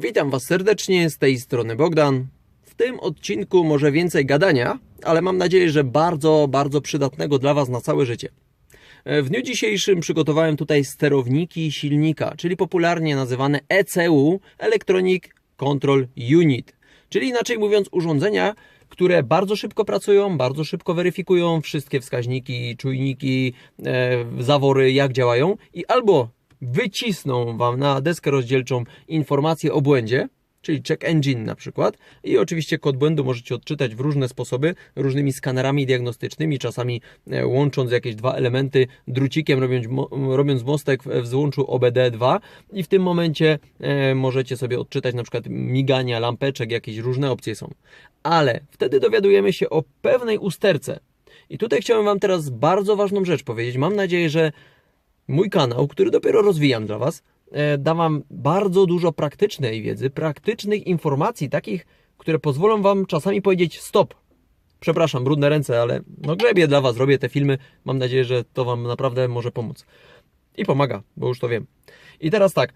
Witam Was serdecznie, z tej strony Bogdan. W tym odcinku może więcej gadania, ale mam nadzieję, że bardzo, bardzo przydatnego dla Was na całe życie. E, W dniu dzisiejszym przygotowałem tutaj sterowniki silnika, czyli popularnie nazywane ECU Electronic Control Unit, czyli inaczej mówiąc urządzenia, które bardzo szybko pracują, bardzo szybko weryfikują wszystkie wskaźniki, czujniki, e, zawory, jak działają i albo wycisną Wam na deskę rozdzielczą informację o błędzie, czyli check engine na przykład i oczywiście kod błędu możecie odczytać w różne sposoby, różnymi skanerami diagnostycznymi, czasami e, łącząc jakieś dwa elementy drucikiem, robiąc, robiąc mostek w złączu OBD2 i w tym momencie e, możecie sobie odczytać na przykład migania, lampeczek, jakieś różne opcje są. Ale wtedy dowiadujemy się o pewnej usterce. I tutaj chciałem Wam teraz bardzo ważną rzecz powiedzieć. Mam nadzieję, że mój kanał, który dopiero rozwijam dla Was, e, da Wam bardzo dużo praktycznej wiedzy, praktycznych informacji, takich, które pozwolą Wam czasami powiedzieć stop. Przepraszam, brudne ręce, ale no grzebię dla Was, robię te filmy. Mam nadzieję, że to Wam naprawdę może pomóc. I pomaga, bo już to wiem. I teraz tak.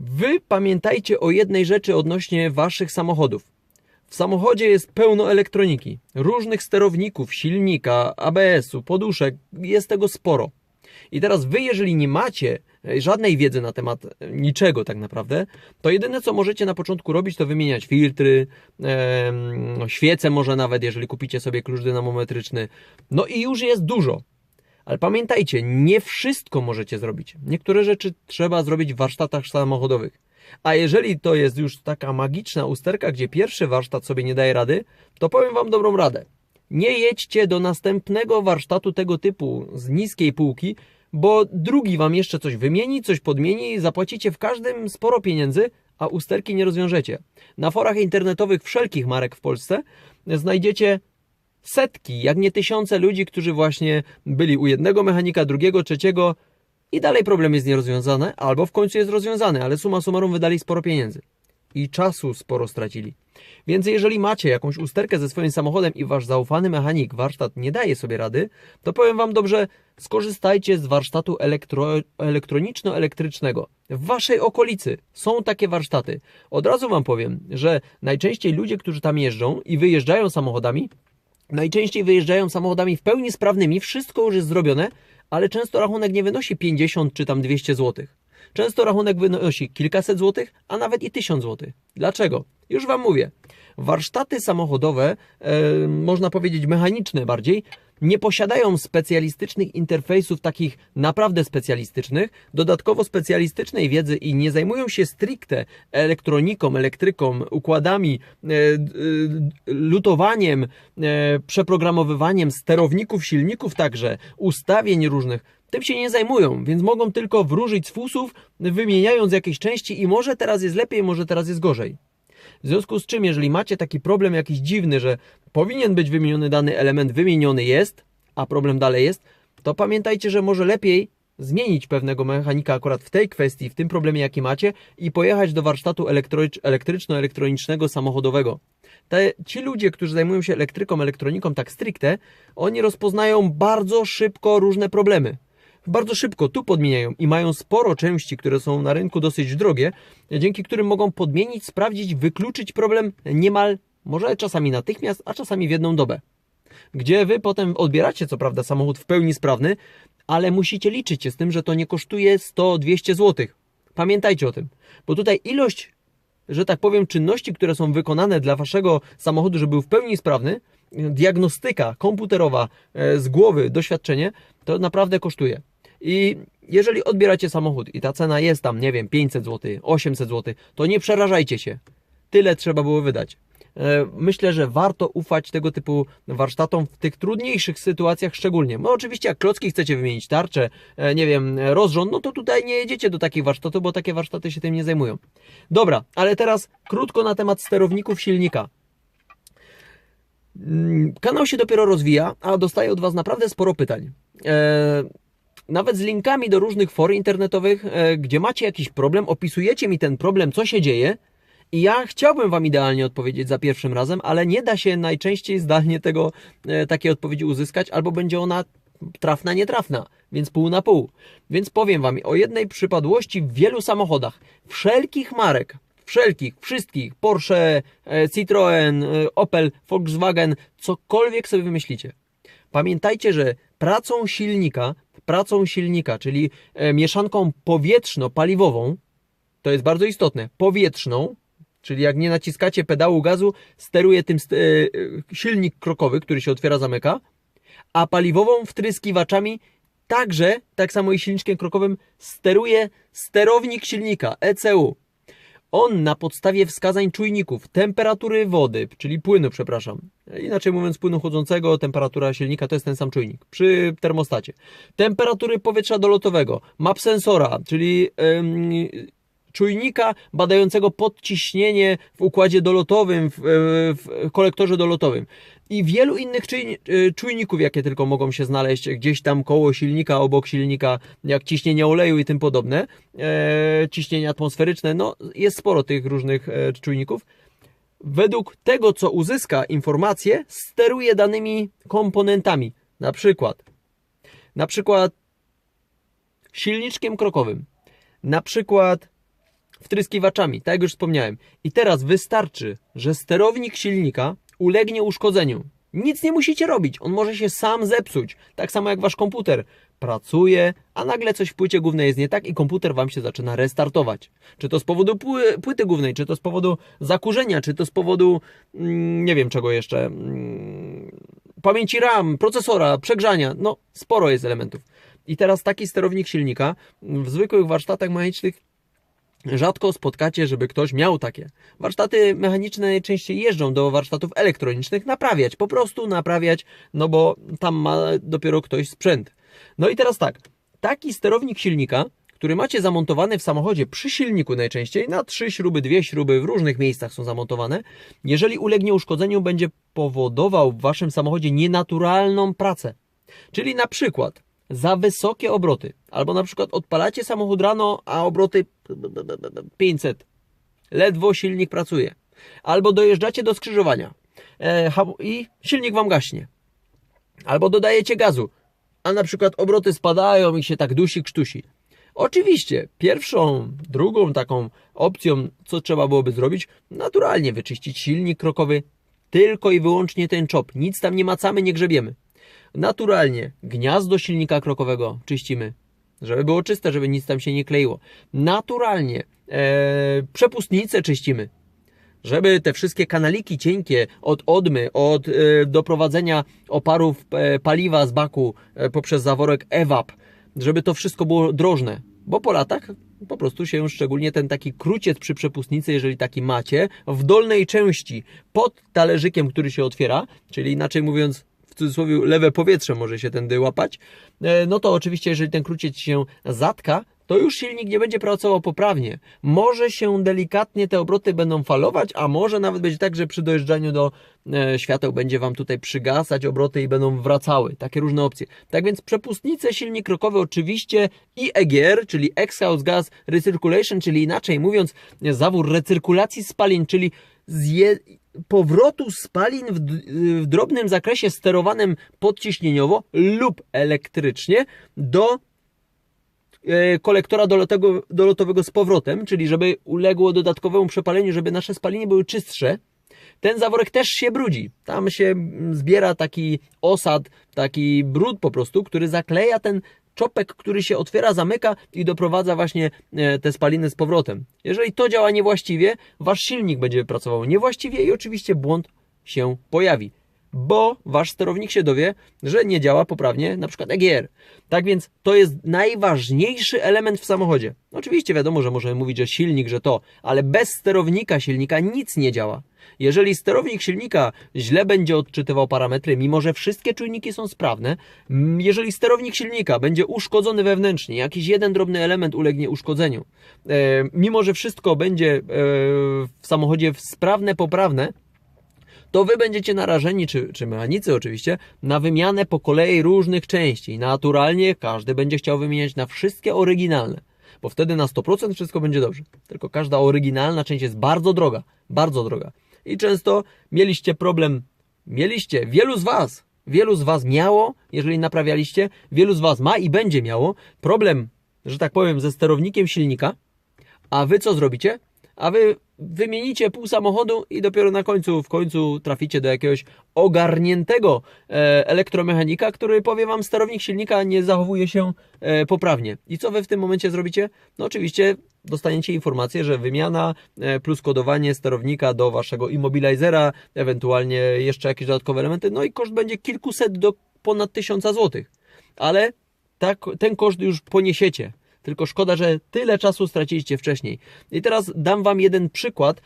Wy pamiętajcie o jednej rzeczy odnośnie Waszych samochodów. W samochodzie jest pełno elektroniki, różnych sterowników, silnika, ABS-u, poduszek, jest tego sporo. I teraz wy, jeżeli nie macie e, żadnej wiedzy na temat e, niczego tak naprawdę, to jedyne co możecie na początku robić, to wymieniać filtry, em, świece może nawet, jeżeli kupicie sobie klucz dynamometryczny. No i już jest dużo. Ale pamiętajcie, nie wszystko możecie zrobić. Niektóre rzeczy trzeba zrobić w warsztatach samochodowych. A jeżeli to jest już taka magiczna usterka, gdzie pierwszy warsztat sobie nie daje rady, to powiem Wam dobrą radę. Nie jedźcie do następnego warsztatu tego typu z niskiej półki, bo drugi Wam jeszcze coś wymieni, coś podmieni, zapłacicie w każdym sporo pieniędzy, a usterki nie rozwiążecie. Na forach internetowych wszelkich marek w Polsce znajdziecie setki, jak nie tysiące ludzi, którzy właśnie byli u jednego mechanika, drugiego, trzeciego i dalej problem jest nierozwiązany, albo w końcu jest rozwiązany, ale suma summarum wydali sporo pieniędzy i czasu sporo stracili. Więc jeżeli macie jakąś usterkę ze swoim samochodem i wasz zaufany mechanik, warsztat nie daje sobie rady, to powiem wam dobrze, skorzystajcie z warsztatu elektro, elektroniczno-elektrycznego. W waszej okolicy są takie warsztaty. Od razu wam powiem, że najczęściej ludzie, którzy tam jeżdżą i wyjeżdżają samochodami, Najczęściej wyjeżdżają samochodami w pełni sprawnymi, wszystko już jest zrobione, ale często rachunek nie wynosi 50 czy tam 200 zł. Często rachunek wynosi kilkaset złotych, a nawet i 1000 złotych. Dlaczego? Już Wam mówię. Warsztaty samochodowe, e, można powiedzieć mechaniczne bardziej, nie posiadają specjalistycznych interfejsów, takich naprawdę specjalistycznych, dodatkowo specjalistycznej wiedzy i nie zajmują się stricte elektroniką, elektryką, układami, e, e, lutowaniem, e, przeprogramowywaniem sterowników, silników także, ustawień różnych. Tym się nie zajmują, więc mogą tylko wróżyć z fusów, wymieniając jakieś części i może teraz jest lepiej, może teraz jest gorzej. W związku z czym, jeżeli macie taki problem jakiś dziwny, że powinien być wymieniony dany element, wymieniony jest, a problem dalej jest, to pamiętajcie, że może lepiej zmienić pewnego mechanika akurat w tej kwestii, w tym problemie, jaki macie i pojechać do warsztatu elektrycz- elektryczno-elektronicznego samochodowego. Te, ci ludzie, którzy zajmują się elektryką, elektroniką tak stricte, oni rozpoznają bardzo szybko różne problemy bardzo szybko tu podmieniają i mają sporo części, które są na rynku dosyć drogie, dzięki którym mogą podmienić, sprawdzić, wykluczyć problem niemal, może czasami natychmiast, a czasami w jedną dobę. Gdzie wy potem odbieracie, co prawda, samochód w pełni sprawny, ale musicie liczyć się z tym, że to nie kosztuje 100-200 zł. Pamiętajcie o tym, bo tutaj ilość, że tak powiem, czynności, które są wykonane dla waszego samochodu, żeby był w pełni sprawny, diagnostyka komputerowa e, z głowy, doświadczenie, to naprawdę kosztuje. I jeżeli odbieracie samochód i ta cena jest tam, nie wiem, 500 zł, 800 zł, to nie przerażajcie się. Tyle trzeba było wydać. E, Myślę, że warto ufać tego typu warsztatom w tych trudniejszych sytuacjach szczególnie. No oczywiście jak klocki chcecie wymienić tarczę, e, nie wiem, rozrząd, no to tutaj nie jedziecie do takich warsztatów, bo takie warsztaty się tym nie zajmują. Dobra, ale teraz krótko na temat sterowników silnika. Mm, Kanał się dopiero rozwija, a dostaję od Was naprawdę sporo pytań. Nawet z linkami do różnych for internetowych, e, gdzie macie jakiś problem, opisujecie mi ten problem, co się dzieje. I ja chciałbym Wam idealnie odpowiedzieć za pierwszym razem, ale nie da się najczęściej zdalnie tego, e, takiej odpowiedzi uzyskać, albo będzie ona trafna, nietrafna, więc pół na pół. Więc powiem Wam o jednej przypadłości w wielu samochodach, wszelkich marek, wszelkich, wszystkich, Porsche, e, Citroën, Opel, Volkswagen, cokolwiek sobie wymyślicie. Pamiętajcie, że pracą silnika, pracą silnika, czyli e, mieszanką powietrzno-paliwową, to jest bardzo istotne, powietrzną, czyli jak nie naciskacie pedału gazu, steruje tym e, e, silnik krokowy, który się otwiera, zamyka, a paliwową wtryskiwaczami także, tak samo i silniczkiem krokowym, steruje sterownik silnika ECU. On na podstawie wskazań czujników temperatury wody, czyli płynu, przepraszam, inaczej mówiąc płynu chłodzącego, temperatura silnika to jest ten sam czujnik przy termostacie. Temperatury powietrza dolotowego, map sensora, czyli em, czujnika badającego podciśnienie w układzie dolotowym, w, e, w kolektorze dolotowym i wielu innych e, czujników, jakie tylko mogą się znaleźć gdzieś tam koło silnika, obok silnika, jak ciśnienie oleju i tym podobne, e, ciśnienie atmosferyczne, no jest sporo tych różnych e, czujników. Według tego, co uzyska informacje, steruje danymi komponentami. Na przykład, na przykład silniczkiem krokowym, na przykład wtryskiwaczami, tak jak już wspomniałem. I teraz wystarczy, że sterownik silnika ulegnie uszkodzeniu. Nic nie musicie robić, on może się sam zepsuć. Tak samo jak wasz komputer. Pracuje, a nagle coś w płycie głównej jest nie tak i komputer wam się zaczyna restartować. Czy to z powodu pły- płyty głównej, czy to z powodu zakurzenia, czy to z powodu mm, nie wiem czego jeszcze. Mm, pamięci RAM, procesora, przegrzania. No, sporo jest elementów. I teraz taki sterownik silnika w zwykłych warsztatach mechanicznych rzadko spotkacie, żeby ktoś miał takie. Warsztaty mechaniczne najczęściej jeżdżą do warsztatów elektronicznych naprawiać, po prostu naprawiać, no bo tam ma dopiero ktoś sprzęt. No i teraz tak, taki sterownik silnika, który macie zamontowany w samochodzie przy silniku najczęściej, na trzy śruby, dwie śruby, w różnych miejscach są zamontowane, jeżeli ulegnie uszkodzeniu, będzie powodował w waszym samochodzie nienaturalną pracę. Czyli na przykład za wysokie obroty, albo na przykład odpalacie samochód rano, a obroty 500. Ledwo silnik pracuje. Albo dojeżdżacie do skrzyżowania e, i silnik wam gaśnie. Albo dodajecie gazu, a na przykład obroty spadają i się tak dusi, krztusi. Oczywiście, pierwszą, drugą taką opcją, co trzeba byłoby zrobić, naturalnie wyczyścić silnik krokowy, tylko i wyłącznie ten czop. Nic tam nie macamy, nie grzebiemy. Naturalnie gniazdo silnika krokowego czyścimy, żeby było czyste, żeby nic tam się nie kleiło. Naturalnie e, przepustnicę czyścimy, żeby te wszystkie kanaliki cienkie od odmy, od e, doprowadzenia oparów e, paliwa z baku e, poprzez zaworek EWAP, żeby to wszystko było drożne, bo po latach po prostu się szczególnie ten taki kruciec przy przepustnicy, jeżeli taki macie, w dolnej części pod talerzykiem, który się otwiera, czyli inaczej mówiąc cudzysłowie lewe powietrze może się tędy łapać, e, no to oczywiście jeżeli ten kruciec się zatka, to już silnik nie będzie pracował poprawnie. Może się delikatnie te obroty będą falować, a może nawet będzie tak, że przy dojeżdżaniu do e, świateł będzie Wam tutaj przygasać obroty i będą wracały. Takie różne opcje. Tak więc przepustnice, silnik krokowy oczywiście i EGR, czyli Exhaust Gas Recirculation, czyli inaczej mówiąc zawór recyrkulacji spalin, czyli zje, powrotu spalin w, w drobnym zakresie sterowanym podciśnieniowo lub elektrycznie do e, kolektora dolotego, dolotowego z powrotem, czyli żeby uległo dodatkowemu przepaleniu, żeby nasze spaliny były czystsze. Ten zaworek też się brudzi. Tam się zbiera taki osad, taki brud po prostu, który zakleja ten czopek, który się otwiera, zamyka i doprowadza właśnie e, te spaliny z powrotem. Jeżeli to działa niewłaściwie, wasz silnik będzie pracował niewłaściwie i oczywiście błąd się pojawi bo wasz sterownik się dowie, że nie działa poprawnie na przykład EGR. Tak więc to jest najważniejszy element w samochodzie. Oczywiście wiadomo, że możemy mówić, że silnik, że to, ale bez sterownika silnika nic nie działa. Jeżeli sterownik silnika źle będzie odczytywał parametry, mimo że wszystkie czujniki są sprawne, jeżeli sterownik silnika będzie uszkodzony wewnętrznie, jakiś jeden drobny element ulegnie uszkodzeniu, e, mimo że wszystko będzie e, w samochodzie sprawne, poprawne, to wy będziecie narażeni, czy, czy mechanicy oczywiście, na wymianę po kolei różnych części. Naturalnie każdy będzie chciał wymieniać na wszystkie oryginalne, bo wtedy na 100% wszystko będzie dobrze. Tylko każda oryginalna część jest bardzo droga, bardzo droga. I często mieliście problem, mieliście, wielu z was, wielu z was miało, jeżeli naprawialiście, wielu z was ma i będzie miało problem, że tak powiem, ze sterownikiem silnika, a wy co zrobicie? A wy wymienicie pół samochodu i dopiero na końcu, w końcu traficie do jakiegoś ogarniętego e, elektromechanika, który powie wam, sterownik silnika nie zachowuje się e, poprawnie. I co wy w tym momencie zrobicie? No oczywiście dostaniecie informację, że wymiana e, plus kodowanie sterownika do waszego immobilizera, ewentualnie jeszcze jakieś dodatkowe elementy, no i koszt będzie kilkuset do ponad tysiąca złotych. Ale tak, ten koszt już poniesiecie. Tylko szkoda, że tyle czasu straciliście wcześniej. I teraz dam Wam jeden przykład,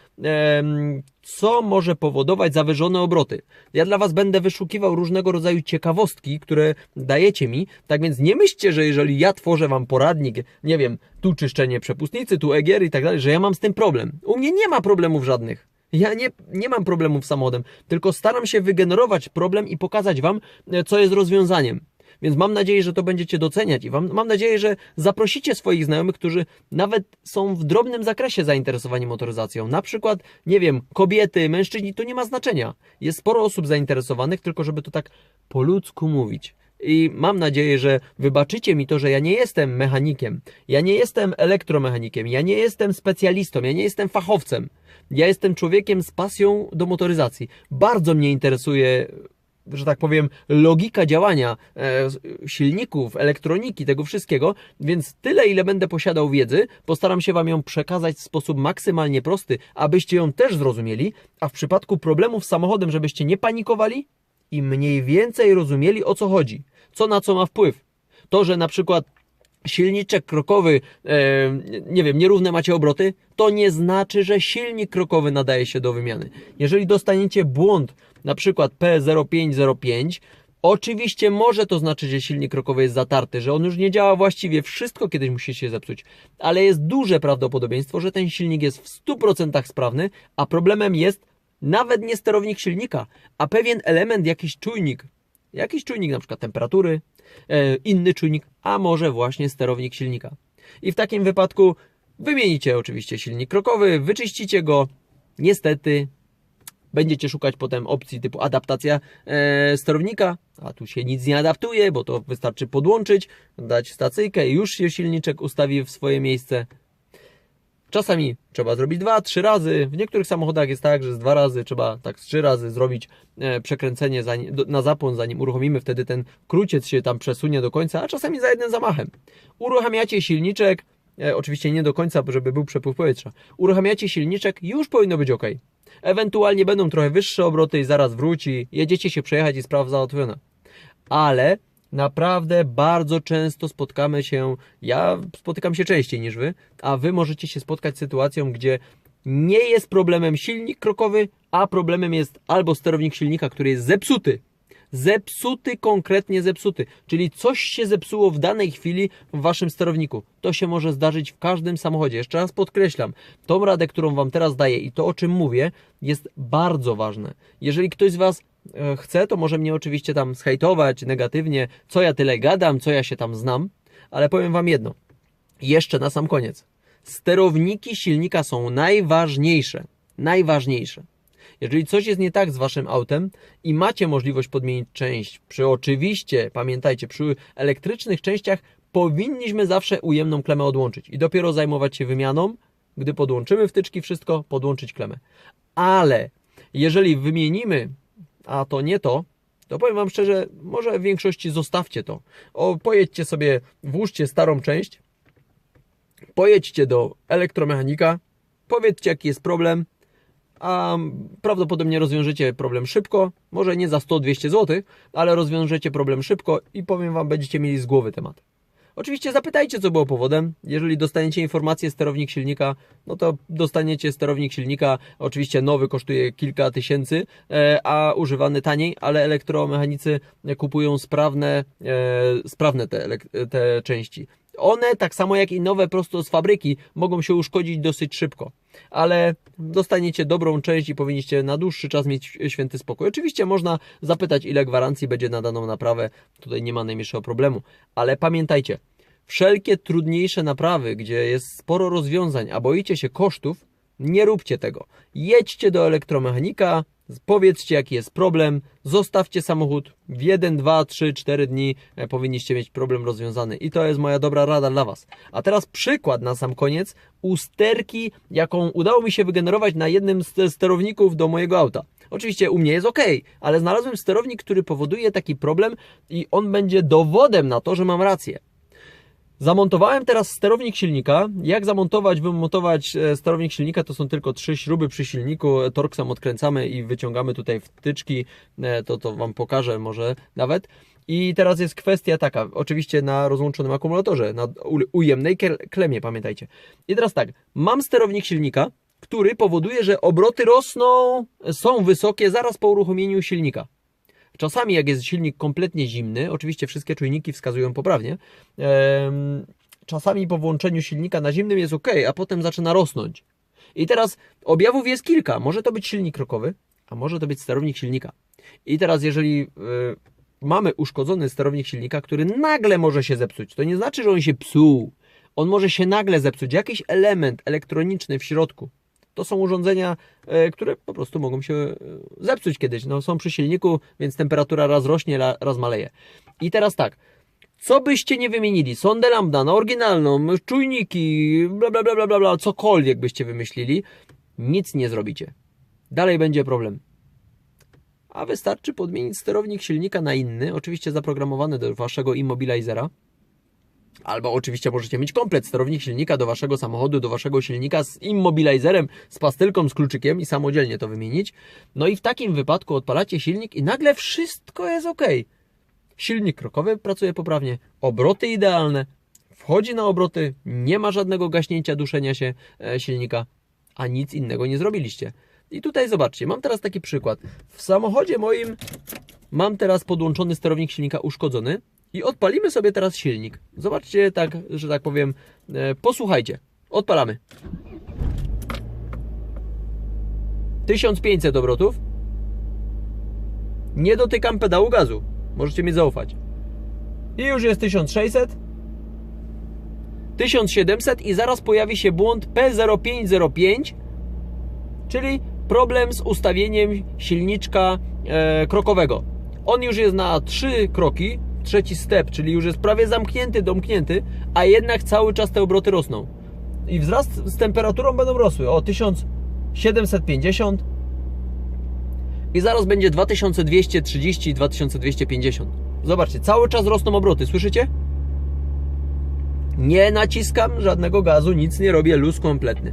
co może powodować zawyżone obroty. Ja dla Was będę wyszukiwał różnego rodzaju ciekawostki, które dajecie mi. Tak więc nie myślcie, że jeżeli ja tworzę Wam poradnik, nie wiem, tu czyszczenie przepustnicy, tu EGR i tak dalej, że ja mam z tym problem. U mnie nie ma problemów żadnych. Ja nie, nie mam problemów z samochodem, tylko staram się wygenerować problem i pokazać Wam, e, co jest rozwiązaniem. Więc mam nadzieję, że to będziecie doceniać i wam, mam nadzieję, że zaprosicie swoich znajomych, którzy nawet są w drobnym zakresie zainteresowani motoryzacją. Na przykład, nie wiem, kobiety, mężczyźni, to nie ma znaczenia. Jest sporo osób zainteresowanych, tylko żeby to tak po ludzku mówić. I mam nadzieję, że wybaczycie mi to, że ja nie jestem mechanikiem, ja nie jestem elektromechanikiem, ja nie jestem specjalistą, ja nie jestem fachowcem. Ja jestem człowiekiem z pasją do motoryzacji. Bardzo mnie interesuje że tak powiem, logika działania e, silników, elektroniki, tego wszystkiego, więc tyle, ile będę posiadał wiedzy, postaram się Wam ją przekazać w sposób maksymalnie prosty, abyście ją też zrozumieli, a w przypadku problemów z samochodem, żebyście nie panikowali i mniej więcej rozumieli o co chodzi, co na co ma wpływ. To, że na przykład silniczek krokowy, e, nie wiem, nierówne macie obroty, to nie znaczy, że silnik krokowy nadaje się do wymiany. Jeżeli dostaniecie błąd, na przykład P0505, oczywiście może to znaczyć, że silnik krokowy jest zatarty, że on już nie działa właściwie, wszystko kiedyś musi się zepsuć, ale jest duże prawdopodobieństwo, że ten silnik jest w 100% sprawny, a problemem jest nawet nie sterownik silnika, a pewien element, jakiś czujnik, jakiś czujnik na przykład temperatury, inny czujnik, a może właśnie sterownik silnika. I w takim wypadku wymienicie oczywiście silnik krokowy, wyczyścicie go. Niestety będziecie szukać potem opcji typu adaptacja e, sterownika, a tu się nic nie adaptuje, bo to wystarczy podłączyć, dać stacyjkę i już się silniczek ustawi w swoje miejsce. Czasami trzeba zrobić dwa, trzy razy. W niektórych samochodach jest tak, że z dwa razy trzeba tak z trzy razy zrobić e, przekręcenie na zapłon, zanim uruchomimy. Wtedy ten kruciec się tam przesunie do końca, a czasami za jednym zamachem. Uruchamiacie silniczek, e, oczywiście nie do końca, żeby był przepływ powietrza. Uruchamiacie silniczek, już powinno być ok. Ewentualnie będą trochę wyższe obroty i zaraz wróci. Jedziecie się przejechać i sprawa załatwiona. Ale Naprawdę bardzo często spotkamy się, ja spotykam się częściej niż wy, a wy możecie się spotkać z sytuacją, gdzie nie jest problemem silnik krokowy, a problemem jest albo sterownik silnika, który jest zepsuty. Zepsuty, konkretnie zepsuty, czyli coś się zepsuło w danej chwili w waszym sterowniku. To się może zdarzyć w każdym samochodzie. Jeszcze raz podkreślam, tą radę, którą wam teraz daję i to, o czym mówię, jest bardzo ważne. Jeżeli ktoś z was chce, to może mnie oczywiście tam zhejtować negatywnie, co ja tyle gadam, co ja się tam znam, ale powiem Wam jedno. Jeszcze na sam koniec. Sterowniki silnika są najważniejsze. Najważniejsze. Jeżeli coś jest nie tak z Waszym autem i macie możliwość podmienić część, przy oczywiście, pamiętajcie, przy elektrycznych częściach powinniśmy zawsze ujemną klemę odłączyć i dopiero zajmować się wymianą, gdy podłączymy wtyczki, wszystko, podłączyć klemę. Ale jeżeli wymienimy a to nie to, to powiem Wam szczerze, może w większości zostawcie to. O, pojedźcie sobie, włóżcie starą część, pojedźcie do elektromechanika, powiedzcie jaki jest problem, a prawdopodobnie rozwiążecie problem szybko, może nie za 100-200 zł, ale rozwiążecie problem szybko i powiem Wam, będziecie mieli z głowy temat. Oczywiście zapytajcie, co było powodem. Jeżeli dostaniecie informację sterownik silnika, no to dostaniecie sterownik silnika. Oczywiście nowy kosztuje kilka tysięcy, e, a używany taniej, ale elektromechanicy kupują sprawne, e, sprawne te, te części. One, tak samo jak i nowe prosto z fabryki, mogą się uszkodzić dosyć szybko, ale dostaniecie dobrą część i powinniście na dłuższy czas mieć święty spokój. Oczywiście można zapytać, ile gwarancji będzie na daną naprawę, tutaj nie ma najmniejszego problemu, ale pamiętajcie, wszelkie trudniejsze naprawy, gdzie jest sporo rozwiązań, a boicie się kosztów, nie róbcie tego. Jedźcie do elektromechanika, Powiedzcie, jaki jest problem, zostawcie samochód. W 1, 2, 3, 4 dni e, powinniście mieć problem rozwiązany. I to jest moja dobra rada dla Was. A teraz przykład na sam koniec usterki, jaką udało mi się wygenerować na jednym z sterowników do mojego auta. Oczywiście u mnie jest ok, ale znalazłem sterownik, który powoduje taki problem i on będzie dowodem na to, że mam rację. Zamontowałem teraz sterownik silnika. Jak zamontować, wymontować e, sterownik silnika? To są tylko trzy śruby przy silniku. Torksem odkręcamy i wyciągamy tutaj wtyczki. E, To, to Wam pokażę może nawet. I teraz jest kwestia taka, oczywiście na rozłączonym akumulatorze, na ujemnej klemie, pamiętajcie. I teraz tak, mam sterownik silnika, który powoduje, że obroty rosną, są wysokie zaraz po uruchomieniu silnika. Czasami jak jest silnik kompletnie zimny, oczywiście wszystkie czujniki wskazują poprawnie, czasami po włączeniu silnika na zimnym jest ok, a potem zaczyna rosnąć. I teraz objawów jest kilka. Może to być silnik rokowy, a może to być sterownik silnika. I teraz jeżeli y, mamy uszkodzony sterownik silnika, który nagle może się zepsuć, to nie znaczy, że on się psuł. On może się nagle zepsuć. Jakiś element elektroniczny w środku. To są urządzenia, e, które po prostu mogą się e, zepsuć kiedyś. No, są przy silniku, więc temperatura raz rośnie, raz maleje. I teraz tak, co byście nie wymienili, sondę lambda, no oryginalną, czujniki, bla bla bla bla, bla cokolwiek byście wymyślili, nic nie zrobicie. Dalej będzie problem. A wystarczy podmienić sterownik silnika na inny, oczywiście zaprogramowany do waszego immobilizera. Albo oczywiście możecie mieć komplet sterownik silnika do waszego samochodu, do waszego silnika z immobilizerem, z pastylką, z kluczykiem i samodzielnie to wymienić. No i w takim wypadku odpalacie silnik i nagle wszystko jest ok. Silnik krokowy pracuje poprawnie, obroty idealne, wchodzi na obroty, nie ma żadnego gaśnięcia, duszenia się e, silnika, a nic innego nie zrobiliście. I tutaj zobaczcie, mam teraz taki przykład. W samochodzie moim mam teraz podłączony sterownik silnika uszkodzony i odpalimy sobie teraz silnik. Zobaczcie, tak, że tak powiem, e, posłuchajcie. Odpalamy. 1500 obrotów. Nie dotykam pedału gazu. Możecie mi zaufać. I już jest 1600. 1700 i zaraz pojawi się błąd P0505, czyli problem z ustawieniem silniczka e, krokowego. On już jest na trzy kroki, trzeci step, czyli już jest prawie zamknięty, domknięty, a jednak cały czas te obroty rosną. I wzrast z temperaturą będą rosły o 1750 i zaraz będzie 2230, 2250. Zobaczcie, cały czas rosną obroty, słyszycie? Nie naciskam żadnego gazu, nic nie robię, luz kompletny.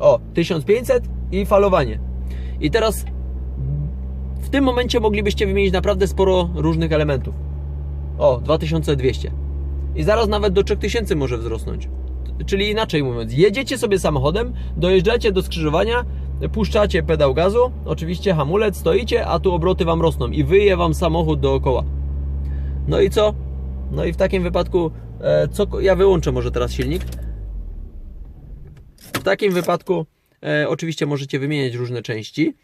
O, 1500 i falowanie. I teraz w tym momencie moglibyście wymienić naprawdę sporo różnych elementów. O, 2200. I zaraz nawet do 3000 może wzrosnąć. Czyli inaczej mówiąc, jedziecie sobie samochodem, dojeżdżacie do skrzyżowania, puszczacie pedał gazu, oczywiście hamulec, stoicie, a tu obroty wam rosną i wyje wam samochód dookoła. No i co? No i w takim wypadku, e, co, ja wyłączę może teraz silnik. W takim wypadku e, oczywiście możecie wymieniać różne części,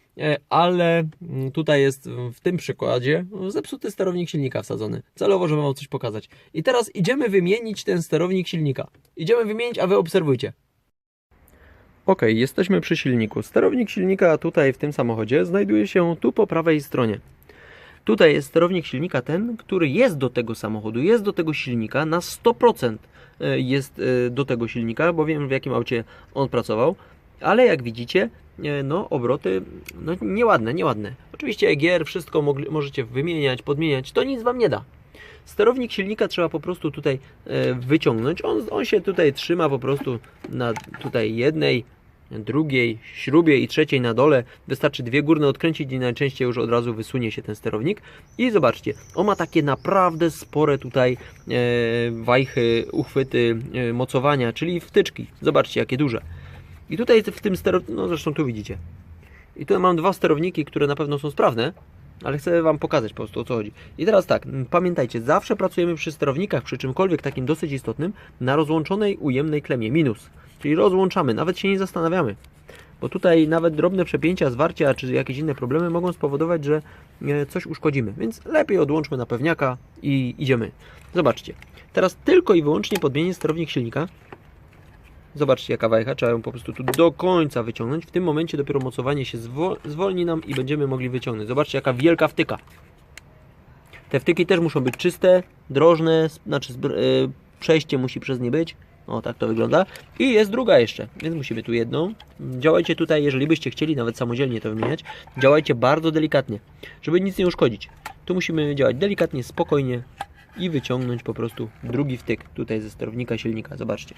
ale mm, tutaj jest w tym przykładzie zepsuty sterownik silnika wsadzony. Celowo, żeby Wam coś pokazać. I teraz idziemy wymienić ten sterownik silnika. Idziemy wymienić, a Wy obserwujcie. Ok, jesteśmy przy silniku. Sterownik silnika tutaj w tym samochodzie znajduje się tu po prawej stronie. Tutaj jest sterownik silnika ten, który jest do tego samochodu, jest do tego silnika, na 100% e, jest e, do tego silnika, bo wiem w jakim aucie on pracował, ale jak widzicie, e, no obroty no, nieładne, nieładne. Oczywiście EGR, wszystko możecie wymieniać, podmieniać, to nic Wam nie da. Sterownik silnika trzeba po prostu tutaj e, wyciągnąć, on, on się tutaj trzyma po prostu na tutaj jednej, drugiej śrubie i trzeciej na dole. Wystarczy dwie górne odkręcić i najczęściej już od razu wysunie się ten sterownik. I zobaczcie, on ma takie naprawdę spore tutaj e, wajchy, uchwyty, e, mocowania, czyli wtyczki. Zobaczcie, jakie duże. I tutaj w tym sterowniku, no zresztą tu widzicie. I tu mam dwa sterowniki, które na pewno są sprawne, ale chcę Wam pokazać po prostu o co chodzi. I teraz tak, pamiętajcie, zawsze pracujemy przy sterownikach, przy czymkolwiek takim dosyć istotnym, na rozłączonej ujemnej klemie, minus. Czyli rozłączamy, nawet się nie zastanawiamy. Bo tutaj nawet drobne przepięcia, zwarcia czy jakieś inne problemy mogą spowodować, że e, coś uszkodzimy. Więc lepiej odłączmy na pewniaka i idziemy. Zobaczcie. Teraz tylko i wyłącznie podmienię sterownik silnika. Zobaczcie jaka wajcha, trzeba ją po prostu tu do końca wyciągnąć. W tym momencie dopiero mocowanie się zwo- zwolni nam i będziemy mogli wyciągnąć. Zobaczcie jaka wielka wtyka. Te wtyki też muszą być czyste, drożne, znaczy zbr- y, przejście musi przez nie być. O, tak to wygląda. I jest druga jeszcze, więc musimy tu jedną. Działajcie tutaj, jeżeli byście chcieli nawet samodzielnie to wymieniać, działajcie bardzo delikatnie, żeby nic nie uszkodzić. Tu musimy działać delikatnie, spokojnie i wyciągnąć po prostu drugi wtyk tutaj ze sterownika silnika. Zobaczcie.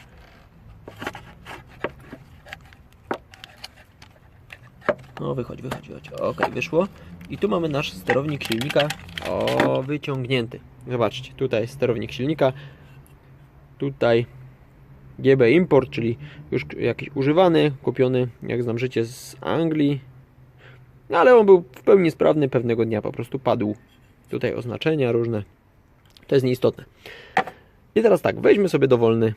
No wychodź, wychodź, wychodź. Ok, wyszło. I tu mamy nasz sterownik silnika. O, wyciągnięty. Zobaczcie, tutaj sterownik silnika. Tutaj GB Import, czyli już jakiś używany, kupiony, jak znam życie, z Anglii. No, ale on był w pełni sprawny, pewnego dnia po prostu padł. Tutaj oznaczenia różne. To jest nieistotne. I teraz tak, weźmy sobie dowolny,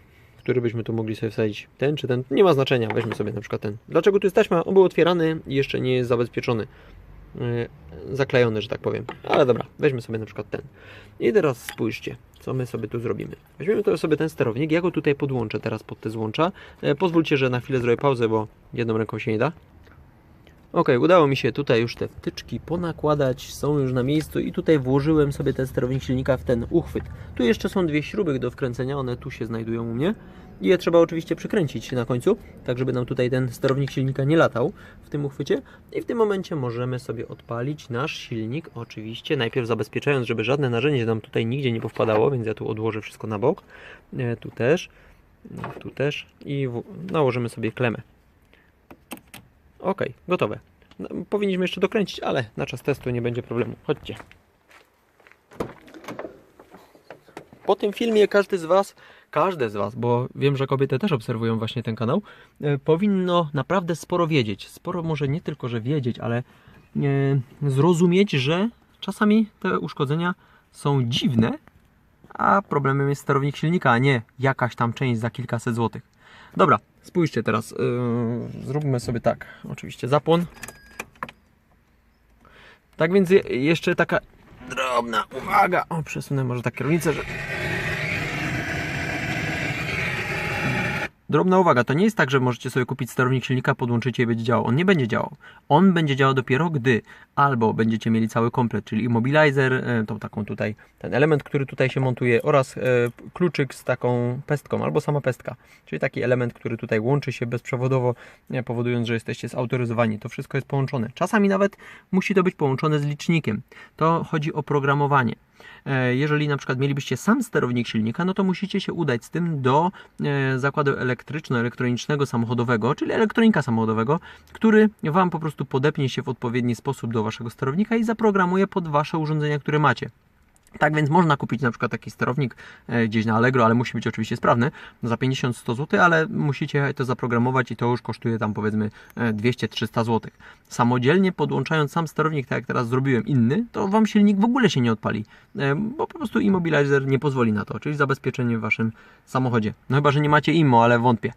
który byśmy tu mogli sobie wsadzić. Ten czy ten, nie ma znaczenia, weźmy sobie na przykład ten. Dlaczego tu jest taśma? On był otwierany i jeszcze nie jest zabezpieczony. Yy, zaklejony, że tak powiem. Ale dobra, weźmy sobie na przykład ten. I teraz spójrzcie, co my sobie tu zrobimy. Weźmiemy to sobie ten sterownik, ja go tutaj podłączę teraz pod te złącza. E, pozwólcie, że na chwilę zrobię pauzę, bo jedną ręką się nie da. Ok, udało mi się tutaj już te wtyczki ponakładać, są już na miejscu i tutaj włożyłem sobie ten sterownik silnika w ten uchwyt. Tu jeszcze są dwie śruby do wkręcenia, one tu się znajdują u mnie. I je trzeba oczywiście przykręcić na końcu, tak żeby nam tutaj ten sterownik silnika nie latał w tym uchwycie. I w tym momencie możemy sobie odpalić nasz silnik, oczywiście najpierw zabezpieczając, żeby żadne narzędzie nam tutaj nigdzie nie powpadało, więc ja tu odłożę wszystko na bok. E, Tu też, no, tu też i nałożymy sobie klemę. Ok, gotowe. No, powinniśmy jeszcze dokręcić, ale na czas testu nie będzie problemu. Chodźcie. Po tym filmie każdy z Was, każde z Was, bo wiem, że kobiety też obserwują właśnie ten kanał, e, powinno naprawdę sporo wiedzieć. Sporo może nie tylko, że wiedzieć, ale e, zrozumieć, że czasami te uszkodzenia są dziwne, a problemem jest sterownik silnika, a nie jakaś tam część za kilkaset złotych. Dobra, spójrzcie teraz. Yy, zróbmy sobie tak. Oczywiście zapłon. Tak więc je, jeszcze taka drobna uwaga. O, przesunę może tak kierownicę, że. Drobna uwaga, to nie jest tak, że możecie sobie kupić sterownik silnika, podłączycie i będzie działał. On nie będzie działał. On będzie działał dopiero gdy albo będziecie mieli cały komplet, czyli immobilizer, e, tą taką tutaj, ten element, który tutaj się montuje oraz e, kluczyk z taką pestką albo sama pestka, czyli taki element, który tutaj łączy się bezprzewodowo, e, powodując, że jesteście zautoryzowani. To wszystko jest połączone. Czasami nawet musi to być połączone z licznikiem. To chodzi o programowanie. E, Jeżeli na przykład mielibyście sam sterownik silnika, no to musicie się udać z tym do e, zakładu elektryczno-elektronicznego samochodowego, czyli elektronika samochodowego, który Wam po prostu podepnie się w odpowiedni sposób do Waszego sterownika i zaprogramuje pod Wasze urządzenia, które macie. Tak więc można kupić na przykład taki sterownik e, gdzieś na Allegro, ale musi być oczywiście sprawny, za 50-100 zł, ale musicie to zaprogramować i to już kosztuje tam powiedzmy e, 200-300 zł. Samodzielnie podłączając sam sterownik, tak jak teraz zrobiłem inny, to Wam silnik w ogóle się nie odpali, e, bo po prostu immobilizer nie pozwoli na to, czyli zabezpieczenie w Waszym samochodzie. No chyba, że nie macie IMO, ale wątpię.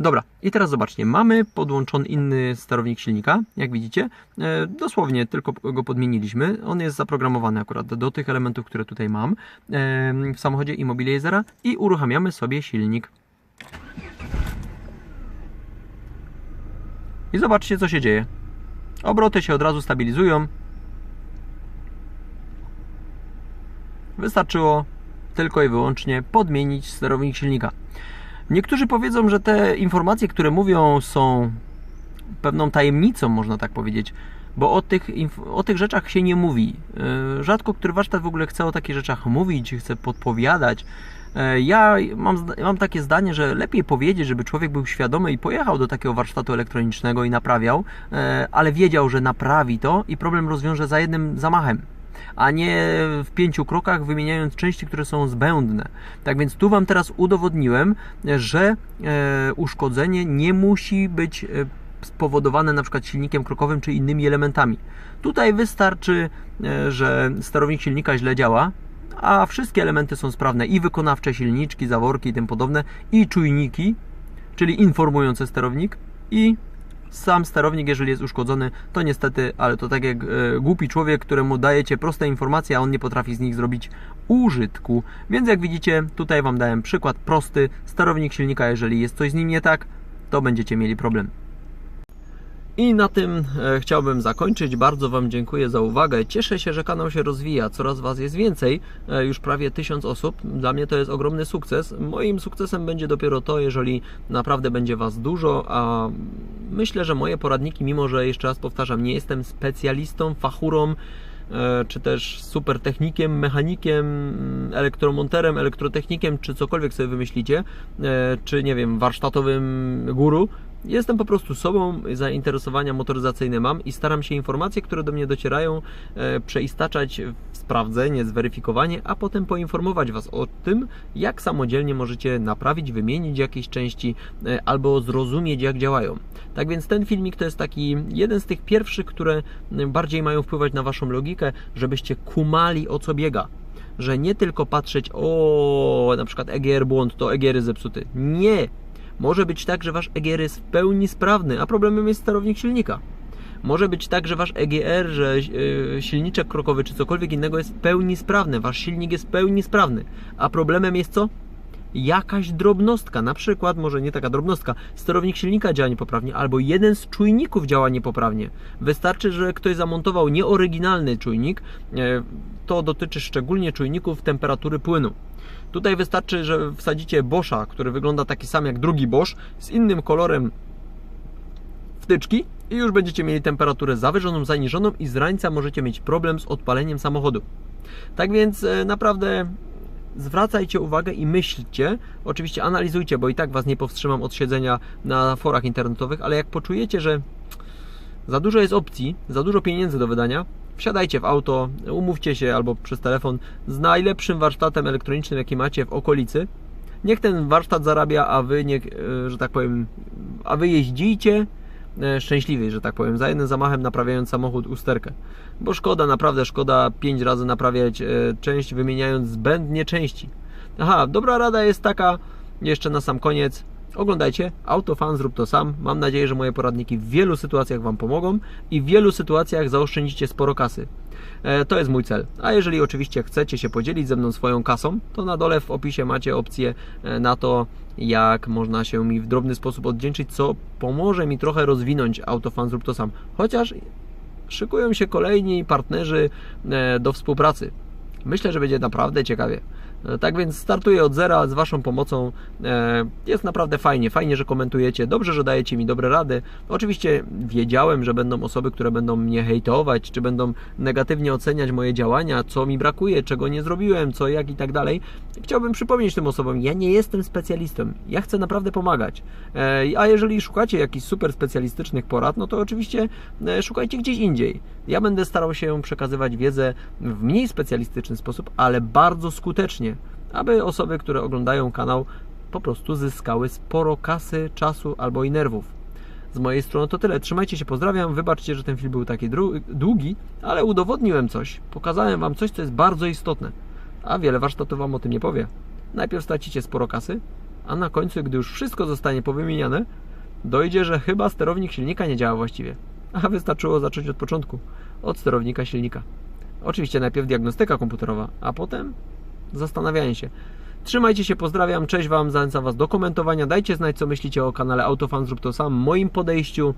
Dobra, i teraz zobaczcie, mamy podłączony inny sterownik silnika, jak widzicie, e, dosłownie tylko go podmieniliśmy, on jest zaprogramowany akurat do tych elementów, które tutaj mam w samochodzie Immobilizera i uruchamiamy sobie silnik. I zobaczcie, co się dzieje. Obroty się od razu stabilizują. Wystarczyło tylko i wyłącznie podmienić sterownik silnika. Niektórzy powiedzą, że te informacje, które mówią, są pewną tajemnicą, można tak powiedzieć, bo o tych, o tych rzeczach się nie mówi. Yy, Rzadko który warsztat w ogóle chce o takich rzeczach mówić, chce podpowiadać. Yy, Ja mam, mam takie zdanie, że lepiej powiedzieć, żeby człowiek był świadomy i pojechał do takiego warsztatu elektronicznego i naprawiał, yy, ale wiedział, że naprawi to i problem rozwiąże za jednym zamachem a nie w pięciu krokach wymieniając części, które są zbędne. Tak więc tu Wam teraz udowodniłem, że e, uszkodzenie nie musi być e, spowodowane na przykład silnikiem krokowym czy innymi elementami. Tutaj wystarczy, e, że sterownik silnika źle działa, a wszystkie elementy są sprawne i wykonawcze silniczki, zaworki i tym podobne i czujniki, czyli informujący sterownik i sam sterownik, jeżeli jest uszkodzony, to niestety, ale to tak jak e, głupi człowiek, któremu dajecie proste informacje, a on nie potrafi z nich zrobić użytku. Więc jak widzicie, tutaj Wam dałem przykład prosty. Sterownik silnika, jeżeli jest coś z nim nie tak, to będziecie mieli problem. I na tym e, chciałbym zakończyć. Bardzo Wam dziękuję za uwagę. Cieszę się, że kanał się rozwija. Coraz Was jest więcej, e, już prawie tysiąc osób. Dla mnie to jest ogromny sukces. Moim sukcesem będzie dopiero to, jeżeli naprawdę będzie Was dużo, a myślę, że moje poradniki, mimo że jeszcze raz powtarzam, nie jestem specjalistą, fachurą, e, czy też super technikiem, mechanikiem, elektromonterem, elektrotechnikiem, czy cokolwiek sobie wymyślicie, czy nie wiem, warsztatowym guru. Jestem po prostu sobą, zainteresowania motoryzacyjne mam i staram się informacje, które do mnie docierają, e, przeistaczać w sprawdzenie, zweryfikowanie, a potem poinformować Was o tym, jak samodzielnie możecie naprawić, wymienić jakieś części e, albo zrozumieć, jak działają. Tak więc ten filmik to jest taki jeden z tych pierwszych, które bardziej mają wpływać na Waszą logikę, żebyście kumali o co biega że nie tylko patrzeć, o na przykład EGR błąd, to EGR zepsuty. Nie! Może być tak, że wasz EGR jest w pełni sprawny, a problemem jest sterownik silnika. Może być tak, że wasz EGR, że yy, silniczek krokowy czy cokolwiek innego jest w pełni sprawny, wasz silnik jest w pełni sprawny, a problemem jest co? Jakaś drobnostka, na przykład, może nie taka drobnostka, sterownik silnika działa niepoprawnie, albo jeden z czujników działa niepoprawnie. Wystarczy, że ktoś zamontował nieoryginalny czujnik, yy, to dotyczy szczególnie czujników temperatury płynu. Tutaj wystarczy, że wsadzicie Boscha, który wygląda taki sam jak drugi Bosch, z innym kolorem wtyczki i już będziecie mieli temperaturę zawyżoną, zaniżoną i z rańca możecie mieć problem z odpaleniem samochodu. Tak więc e, naprawdę zwracajcie uwagę i myślcie, oczywiście analizujcie, bo i tak Was nie powstrzymam od siedzenia na forach internetowych, ale jak poczujecie, że za dużo jest opcji, za dużo pieniędzy do wydania, wsiadajcie w auto, umówcie się albo przez telefon z najlepszym warsztatem elektronicznym, jaki macie w okolicy. Niech ten warsztat zarabia, a wy, nie, że tak powiem, a wy jeździcie e, szczęśliwie, że tak powiem, za jednym zamachem naprawiając samochód usterkę. Bo szkoda, naprawdę szkoda pięć razy naprawiać e, część, wymieniając zbędnie części. Aha, dobra rada jest taka, jeszcze na sam koniec, Oglądajcie, Autofan zrób to sam. Mam nadzieję, że moje poradniki w wielu sytuacjach Wam pomogą i w wielu sytuacjach zaoszczędzicie sporo kasy. E, to jest mój cel. A jeżeli oczywiście chcecie się podzielić ze mną swoją kasą, to na dole w opisie macie opcję e, na to, jak można się mi w drobny sposób oddzięczyć, co pomoże mi trochę rozwinąć Autofan zrób to sam. Chociaż szykują się kolejni partnerzy e, do współpracy. Myślę, że będzie naprawdę ciekawie. E, tak więc startuję od zera z Waszą pomocą. E, jest naprawdę fajnie, fajnie, że komentujecie, dobrze, że dajecie mi dobre rady. Oczywiście wiedziałem, że będą osoby, które będą mnie hejtować, czy będą negatywnie oceniać moje działania, co mi brakuje, czego nie zrobiłem, co, jak i tak dalej. Chciałbym przypomnieć tym osobom, ja nie jestem specjalistą, ja chcę naprawdę pomagać. E, a jeżeli szukacie jakichś super specjalistycznych porad, no to oczywiście szukajcie gdzieś indziej. Ja będę starał się przekazywać wiedzę w mniej specjalistyczny sposób, ale bardzo skutecznie, aby osoby, które oglądają kanał, po prostu zyskały sporo kasy, czasu albo i nerwów. Z mojej strony to tyle. Trzymajcie się, pozdrawiam. Wybaczcie, że ten film był taki długi, ale udowodniłem coś. Pokazałem Wam coś, co jest bardzo istotne. A wiele warsztatów Wam o tym nie powie. Najpierw stracicie sporo kasy, a na końcu, gdy już wszystko zostanie powymieniane, dojdzie, że chyba sterownik silnika nie działa właściwie a wystarczyło zacząć od początku, od sterownika silnika. Oczywiście najpierw diagnostyka komputerowa, a potem zastanawianie się. Trzymajcie się, pozdrawiam, cześć Wam, zachęcam Was do komentowania, dajcie znać co myślicie o kanale Autofan Zrób To Sam, moim podejściu,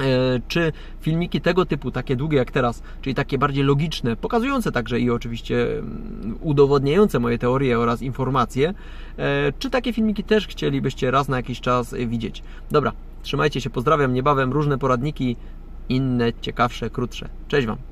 e, czy filmiki tego typu, takie długie jak teraz, czyli takie bardziej logiczne, pokazujące także i oczywiście mm, udowodniające moje teorie oraz informacje, e, czy takie filmiki też chcielibyście raz na jakiś czas widzieć. Dobra, trzymajcie się, pozdrawiam, niebawem różne poradniki inne, ciekawsze, krótsze. Cześć Wam!